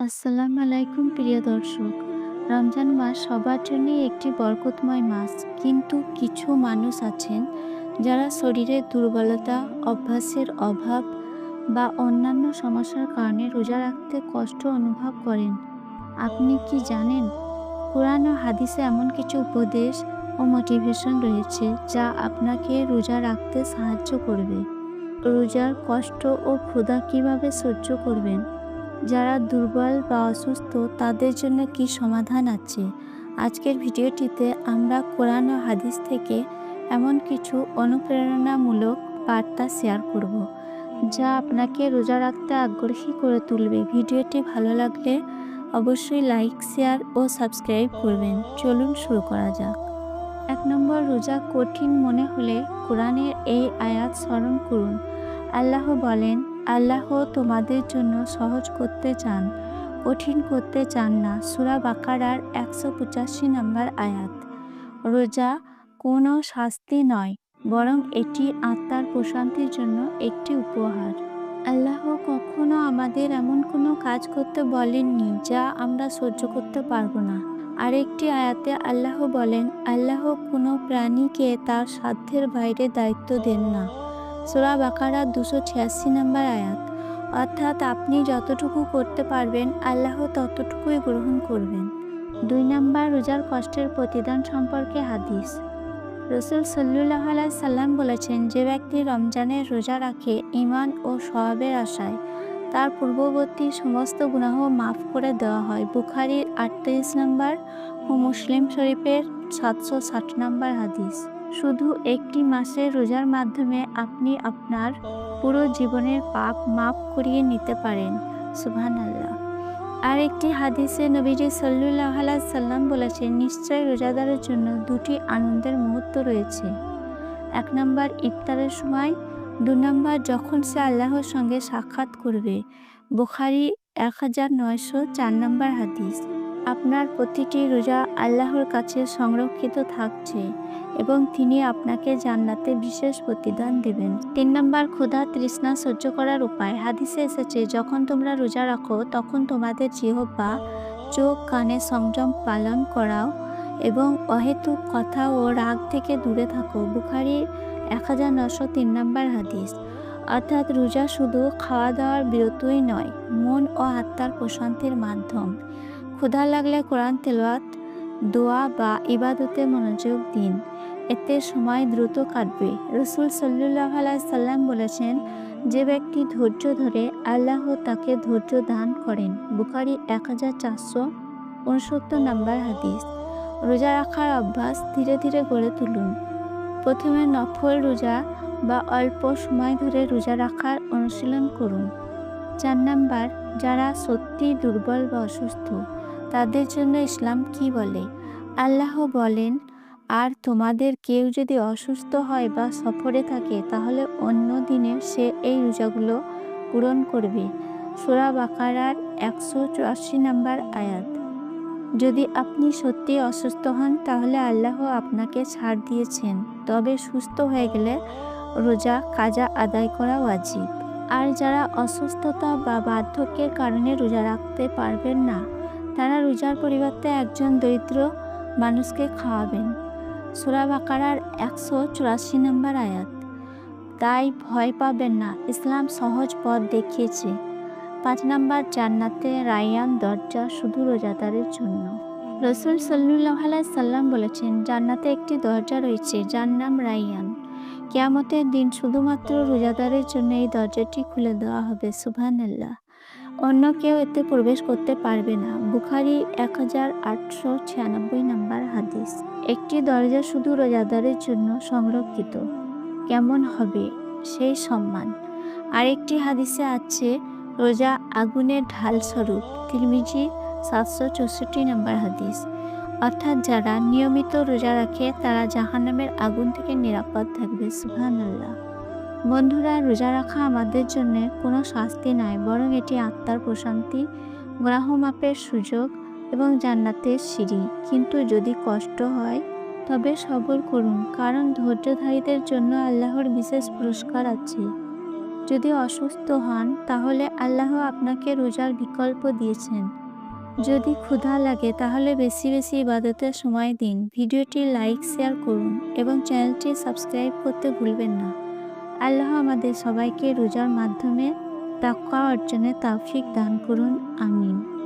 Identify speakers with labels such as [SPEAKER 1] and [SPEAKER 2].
[SPEAKER 1] আসসালামু আলাইকুম, প্রিয় দর্শক। রমজান মাস সবার জন্যই একটি বরকতময় মাস। কিন্তু কিছু মানুষ আছেন যারা শরীরের দুর্বলতা, অভ্যাসের অভাব বা অন্যান্য সমস্যার কারণে রোজা রাখতে কষ্ট অনুভব করেন। আপনি কি জানেন, কোরআন ও হাদিসে এমন কিছু উপদেশ ও মোটিভেশন রয়েছে যা আপনাকে রোজা রাখতে সাহায্য করবে? রোজার কষ্ট ও ক্ষুধা কীভাবে সহ্য করবেন? যারা দুর্বল বা অসুস্থ, তাদের জন্য কি সমাধান আছে? আজকের ভিডিওটিতে আমরা কোরআন ও হাদিস থেকে এমন কিছু অনুপ্রেরণামূলক বার্তা শেয়ার করব, যা আপনাকে রোজা রাখতে আগ্রহী করে তুলবে। ভিডিওটি ভালো লাগলে অবশ্যই লাইক, শেয়ার ও সাবস্ক্রাইব করবেন। চলুন শুরু করা যাক। এক নম্বর, রোজা কঠিন মনে হলে কোরআনের এই আয়াত স্মরণ করুন। আল্লাহ বলেন আল্লাহ তোমাদের জন্য সহজ করতে চান, কঠিন করতে চান না। সুরা বাকারার একশো পঁচাশি নম্বর আয়াত। রোজা কোনো শাস্তি নয়, বরং এটি আত্মার প্রশান্তির জন্য একটি উপহার। আল্লাহ কখনো আমাদের এমন কোনো কাজ করতে বলেননি যা আমরা সহ্য করতে পারব না। আরেকটি আয়াতে আল্লাহ বলেন, আল্লাহ কোনো প্রাণীকে তার সাধ্যের বাইরে দায়িত্ব দেন না। সোরা বাকারা দুশো ছিয়াশি নম্বর আয়াত। অর্থাৎ আপনি যতটুকু করতে পারবেন, আল্লাহ ততটুকুই গ্রহণ করবেন। দুই নম্বর, রোজার কষ্টের প্রতিদান সম্পর্কে হাদিস। রসুল সাল্লাহ সাল্লাম বলেছেন, যে ব্যক্তি রমজানের রোজা রাখে ইমান ও স্বভাবের আশায়, তার পূর্ববর্তী সমস্ত গুনাহ মাফ করে দেওয়া হয়। বুখারির আটত্রিশ নম্বর ও মুসলিম শরীফের সাতশো ষাট নম্বর হাদিস। শুধু একটি মাসের রোজার মাধ্যমে আপনি আপনার পুরো জীবনের পাপ মাফ করিয়ে নিতে পারেন। সুবহান আল্লাহ আর একটি হাদিসে নবীজি সাল্লাহ সাল্লাম বলেছেন, নিশ্চয় রোজাদারের জন্য দুটি আনন্দের মুহূর্ত রয়েছে। এক নম্বর ইফতারের সময়, দু নম্বর যখন সে আল্লাহর সঙ্গে সাক্ষাৎ করবে। বুখারি এক হাজার নয়শো চার নম্বর হাদিস। আপনার প্রতিটি রোজা আল্লাহর কাছে সংরক্ষিত থাকছে এবং তিনি আপনাকে জান্নাতে বিশেষ প্রতিদান দেবেন। তিন নম্বর, ক্ষুধা তৃষ্ণা সহ্য করার উপায়। হাদিসে এসেছে, যখন তোমরা রোজা রাখো, তখন তোমাদের জিহ্বা, চোখ, কানে সংযম পালন করাও এবং অহেতুক কথা ও রাগ থেকে দূরে থাকো। বুখারির এক হাজার নশো তিন নম্বর হাদিস। অর্থাৎ রোজা শুধু খাওয়া দাওয়ার বিরতই নয়, মন ও আত্মার প্রশান্তির মাধ্যম। ক্ষুধা লাগলে কোরআন তেলোয়াত দোয়া বা ইবাদতে মনোযোগ দিন। এতে সময় দ্রুত কাটবে। রসুল সাল্লাহ সাল্লাম বলেছেন, যে ব্যক্তি ধৈর্য ধরে আল্লাহ তাকে ধৈর্য দান করেন বুখারি এক হাজার চারশো উনসত্তর নম্বর হাদিস রোজা রাখার অভ্যাস ধীরে ধীরে গড়ে তুলুন। প্রথমে নফল রোজা বা অল্প সময় ধরে রোজা রাখার অনুশীলন করুন। চার নাম্বার যারা সত্যি দুর্বল বা অসুস্থ। তাদের জন্য ইসলাম কি বলে? আল্লাহ বলেন, আর তোমাদের কেউ যদি অসুস্থ হয় বা সফরে থাকে, তাহলে অন্য দিনে সে এই রোজাগুলো পূরণ করবে। সোরা বাকারার একশো চুরাশি নাম্বার আয়াত। যদি আপনি সত্যি অসুস্থ হন, তাহলে আল্লাহ আপনাকে ছাড় দিয়েছেন। তবে সুস্থ হয়ে গেলে রোজা কাজা আদায় করা ওয়াজিব। আর যারা অসুস্থতা বা বার্ধক্যের কারণে রোজা রাখতে পারবেন না তারা রোজার পরিবর্তে একজন দরিদ্র মানুষকে খাওয়াবেন। সুরা বাকারার একশো চুরাশি নম্বর আয়াত, তাই ভয় পাবেন না, ইসলাম সহজ পথ দেখিয়েছে। পাঁচ নম্বর, জান্নাতে রায়ান দরজা শুধু রোজাদারের জন্য। রসুল সাল্লাহ সাল্লাম বলেছেন, জান্নাতে একটি দরজা রয়েছে, যার নাম রাইয়ান। কেয়ামতের দিন শুধুমাত্র রোজাদারের জন্য এই দরজাটি খুলে দেওয়া হবে সুবহান আল্লাহ অন্য কেউ এতে প্রবেশ করতে পারবে না। বুখারি এক হাজার আটশো ছিয়ানব্বই নম্বর হাদিস। একটি দরজা শুধু রোজাদারের জন্য সংরক্ষিত। কেমন হবে? সেই সম্মান। আরেকটি হাদিসে আছে, রোজা আগুনের ঢাল স্বরূপ। তিরমিজি সাতশো চৌষট্টি নম্বর হাদিস। অর্থাৎ যারা নিয়মিত রোজা রাখে, তারা জাহান্নামের আগুন থেকে নিরাপদ থাকবে। সুহান আল্লাহ বন্ধুরা, রোজা রাখা আমাদের জন্য কোনো শাস্তি নয় বরং এটি আত্মার প্রশান্তি, গ্রাহমাপের সুযোগ এবং জান্নাতের সিঁড়ি। কিন্তু যদি কষ্ট হয়, তবে সবর করুন, কারণ ধৈর্যধারীদের জন্য আল্লাহর বিশেষ পুরস্কার আছে। যদি অসুস্থ হন, তাহলে আল্লাহ আপনাকে রোজার বিকল্প দিয়েছেন। যদি ক্ষুধা লাগে, তাহলে বেশি বেশি ইবাদতের সময় দিন। ভিডিওটি লাইক, শেয়ার করুন এবং চ্যানেলটি সাবস্ক্রাইব করতে ভুলবেন না। আল্লাহ আমাদের সবাইকে রোজার মাধ্যমে তাকওয়া অর্জনে তাফিক দান করুন আমিন।